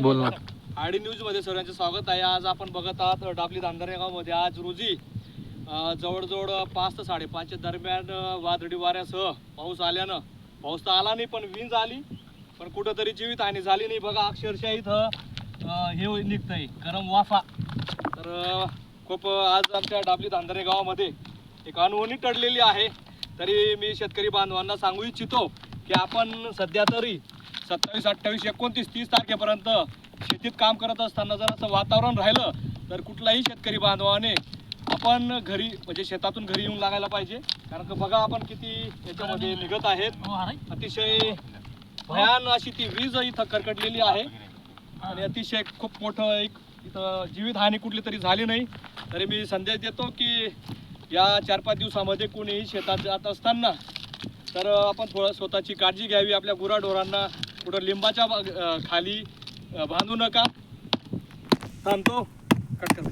बोल ना. आडी न्यूजमध्ये सर्वांचे स्वागत आहे. आज आपण बघत आहात डाबली मध्ये गावामध्ये आज रोजी जवळजवळ पाच ते साडेपाचच्या दरम्यान वादळी वाऱ्यासह पाऊस आल्यानं पाऊस तर आला नाही पण विंज आली. पण कुठंतरी जीवितहानी झाली नाही. बघा अक्षरशः इथं हे निघतंय गरम वाफा. तर खूप आज आमच्या डाबली धांधरे गावामध्ये एक अनुभवणी टळलेली आहे. तरी मी शेतकरी बांधवांना सांगू इच्छितो की आपण सध्या तरी सत्तावीस अठ्ठावीस एकोणतीस तीस तारखेपर्यंत शेतीत काम करत असताना जर असं वातावरण राहिलं तर कुठलाही शेतकरी बांधवाने आपण घरी म्हणजे शेतातून घरी येऊन लागायला पाहिजे. कारण का बघा आपण किती याच्यामध्ये निघत आहेत. अतिशय भयान अशी ती वीज इथं करकटलेली आहे. आणि अतिशय खूप मोठं एक इथं जीवितहानी कुठली तरी झाली नाही. तरी मी संदेश देतो की या चार पाच दिवसामध्ये कोणीही शेतात जात असताना तर आपण थोडं स्वतःची काळजी घ्यावी आपल्या गुराढोरांना कुठं लिंबाच्या खाली बांधू नका. थांबतो. कट कर